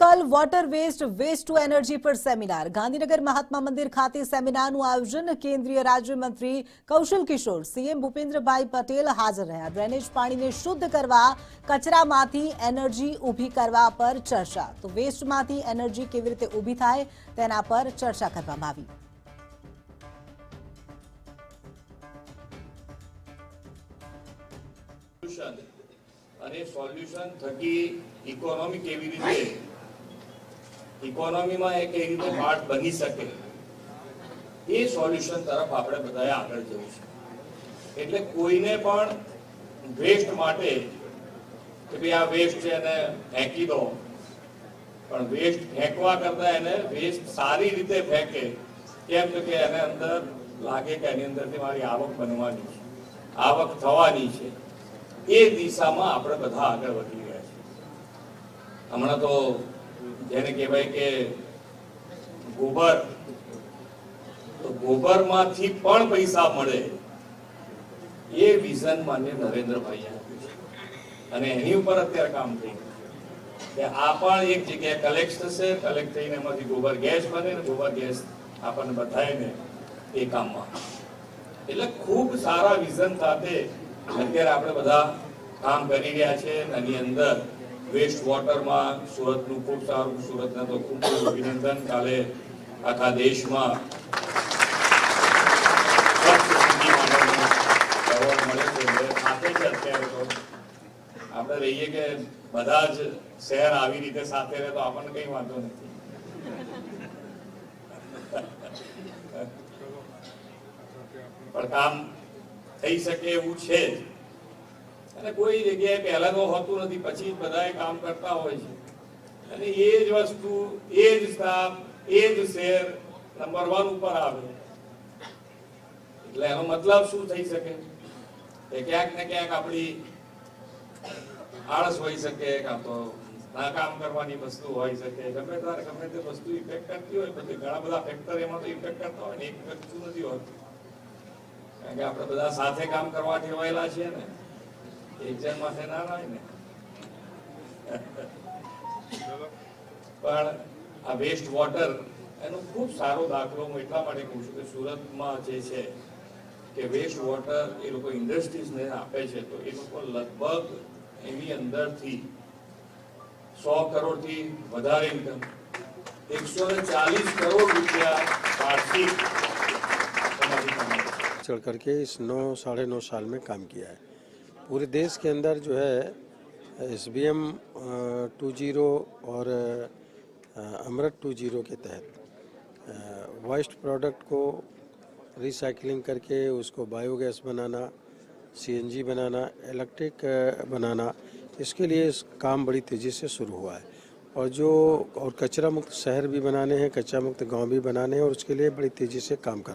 Recycle water waste waste to energy પર seminar. Gandhinagar Mahatma Mandir ખાતે સેમિનારનું આયોજન કેન્દ્રીય રાજ્યમંત્રી કૌશલ કિશોર, સીએમ ભૂપેન્દ્રભાઈ પટેલ હાજર રહ્યા. ડ્રેનેજ પાણીને શુદ્ધ કરવા, કચરામાંથી એનર્જી ઊભી કરવા પર ચર્ચા. તો વેસ્ટમાંથી એનર્જી કેવી રીતે ઊભી થાય તેના પર ચર્ચા કરવામાં આવી. અને સોલ્યુશન થકી ઇકોનોમી કેવી રીતે ઇકોનોમીમાં એ એવી રીતે પાર્ટ બની શકે. એ સોલ્યુશન તરફ આપણે બધાએ આગળ જવું છે. એટલે કોઈને પણ વેસ્ટ માટે કે ભાઈ આ વેસ્ટ છે એને ફેંકી દો, પણ વેસ્ટ ફેંકવા કરતા એને વેસ્ટ સારી રીતે ફેંકે, કેમ તો કે એને અંદર લાગે કે એની અંદરથી મારી આવક બનવાની છે, આવક થવાની છે. એ દિશામાં આપણે બધા આગળ વધી રહ્યા છીએ. હમણાં તો જેને કહેવાય કે ગોબર. તો ગોબરમાંથી પણ પૈસા મળે એ વિઝન માન્ય નરેન્દ્રભાઈ અને એની ઉપર અત્યારે કામ થઈ આ પણ એક જગ્યાએ કલેક્ટ થશે કલેક્ટ થઈને એમાંથી ગોબર ગેસ બને ને ગોબર ગેસ આપણને બધાને એ કામમાં એટલે ખૂબ સારા વિઝન સાથે અત્યારે આપણે બધા કામ કરી રહ્યા છે એની અંદર વેસ્ટ વોટરમાં સુરતનું ખૂબ સારું સુરતના તો ખૂબ ખૂબ અભિનંદન. કાલે આખા દેશમાં એવોર્ડ છે. છે અત્યારે તો આપણે રહીએ કે બધા જ શહેર આવી રીતે સાથે રહે તો આપણને કઈ વાંધો નથી. પણ કામ થઈ શકે એવું છે. અને કોઈ જગ્યાએ પહેલા તો હોતું નથી, પછી બધાએ કામ કરતા હોય છે. અને એ જ વસ્તુ, એ જ સ્ટાફ એ જ શેર નંબર વન ઉપર આવે. એટલે એનો મતલબ શું થઈ શકે? કે ક્યાંક ને ક્યાંક આપણી આળસ હોઈ શકે, કાં તો ના કામ કરવાની વસ્તુ હોઈ શકે. ગમે ત્યારે ગમે તે વસ્તુ ઇફેક્ટ કરતી હોય, બધી ઘણા બધા ફેક્ટર એમાં તો ઇફેક્ટ કરતા હોય ને એક કરતું નથી હોતું. કારણ કે આપણે બધા સાથે કામ કરવા ટેવાયેલા છીએ ને. એક જણ માથે ના હોય ને પણ આ વેસ્ટ વોટર એનો ખૂબ સારો દાખલો હું એટલા માટે કહું છું કે સુરતમાં જે છે કે વેસ્ટ વોટર એ લોકો ઇન્ડસ્ટ્રીઝને આપે છે તો એ લોકો લગભગ એની અંદરથી સો કરોડથી વધારે ઇન્કમ એકસો ને ચાલીસ કરોડ રૂપિયા વાર્ષિક એમાંથી કમાય છે. चढ़ करके इस नौ साढ़े नौ साल में काम किया है पूरे देश के अंदर जो है S B M two zero और अमृत टू ज़ीरो के तहत वेस्ट प्रोडक्ट को रिसाइकलिंग करके उसको बायोगैस बनाना सीएनजी बनाना इलेक्ट्रिक बनाना, इसके लिए इस काम बड़ी तेज़ी से शुरू हुआ है। और जो, और कचरा मुक्त शहर भी बनाने हैं, कचरा मुक्त गाँव भी बनाने हैं और उसके लिए बड़ी तेज़ी से काम कर